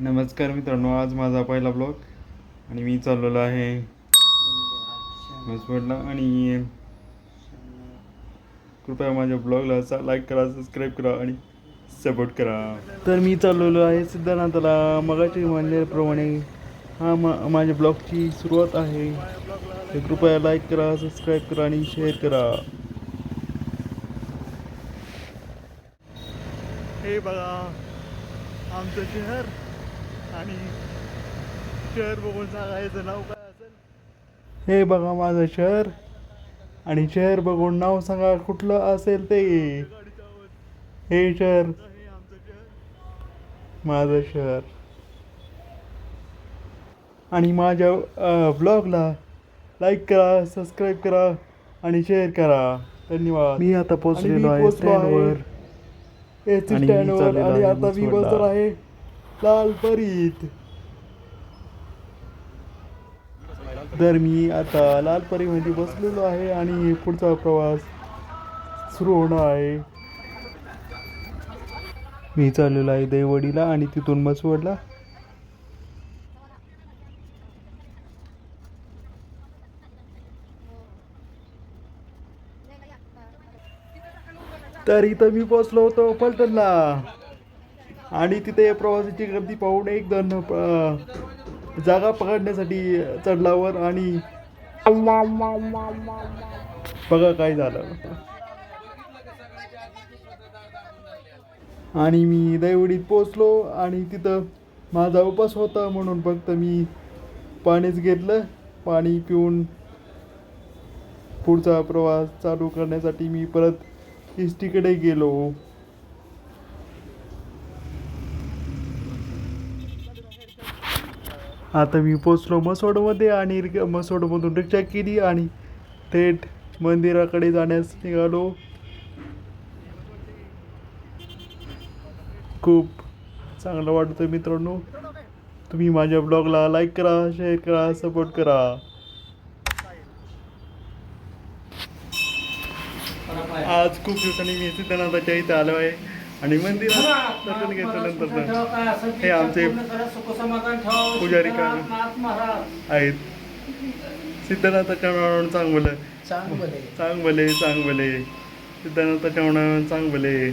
नमस्कार मित्रांनो आज माझा पहिला ब्लॉग आणि मी चाललेलो आहे हॉस्पिटलला आणि कृपया माझ्या ब्लॉगला लाईक करा सबस्क्राईब करा आणि सपोर्ट करा. तर मी चाललेलो आहे सिद्धार्थाला मगाची म्हणल्याप्रमाणे. हा मा माझ्या ब्लॉगची सुरुवात आहे. तर कृपया लाईक करा सबस्क्राईब करा आणि शेअर करा. हे बघा आमचं शहर आणि शहर बघून सांगायचं नाव काय असेल? हे बघा माझं शहर आणि शहर बघून नाव सांगा कुठलं असेल ते. हे शहर. माझं शहर. आणि माझ्या ब्लॉगला लाईक करा सबस्क्राईब करा आणि शेअर करा. धन्यवाद. मी आता पोचलेलो आहे आणि आहे आता मी आहे लाल परीत तर मी आता लाल परीमध्ये बसलेलो आहे आणि पुढचा प्रवास सुरू होणार आहे. मी चाललेलो आहे देवडीला आणि तिथून मसवडला. तर इथं मी पोचलो होतो पलटणला आणि तिथे प्रवासाची गर्दी पाहून एक दोन जागा पकडण्यासाठी चढलावर आणि बघा काय झालं. आणि मी दैवडीत पोचलो आणि तिथं माझा उपास होता म्हणून फक्त मी पाणीच घेतलं. पाणी पिऊन पुढचा प्रवास चालू करण्यासाठी मी परत एस टीकडे गेलो. आता मी पोचलो मसोडमध्ये आणि मसोडमधून रिक्षा केली आणि थेट मंदिराकडे जाण्यास निघालो. खूप चांगलं वाटतं मित्रांनो. तुम्ही माझ्या ब्लॉगला लाईक करा शेअर करा सपोर्ट करा. आज खूप दिवसांनी मी सिद्धनाथाच्या इथे आलो आहे. आणि मंदिरात दर्शन घेतल्यानंतर हे आमचे पुजारी का आहेत. सिद्धनाथाच्या नावावरून चांग भले चांग भले चांग भले सिद्धनाथाच्या नावावरून चांग भले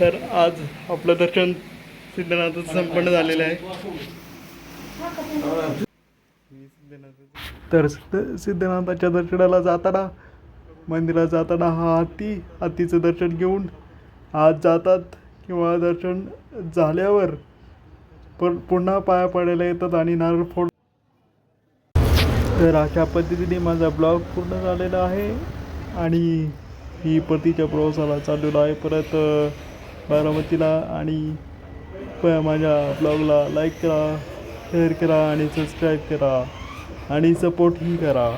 तर आज आपलं दर्शन सिद्धनाथाचं संपन्न झालेलं आहे. तर सिद्ध सिद्धनाथाच्या दर्शनाला जाताना मंदिरात जाताना हा हत्ती हत्तीचं दर्शन घेऊन आज जातात किंवा दर्शन झाल्यावर पण पुन्हा पाया पडायला येतात आणि नारळ फोड तर अशा पद्धतीने माझा ब्लॉग पूर्ण झालेला आहे आणि मी परतीच्या प्रवासाला चाललेलो आहे. परत बारामतीला आणि प माझ्या ब्लॉगला लाईक करा. शेअर करा आणि सबस्क्राईब करा. आणि सपोर्टही करा.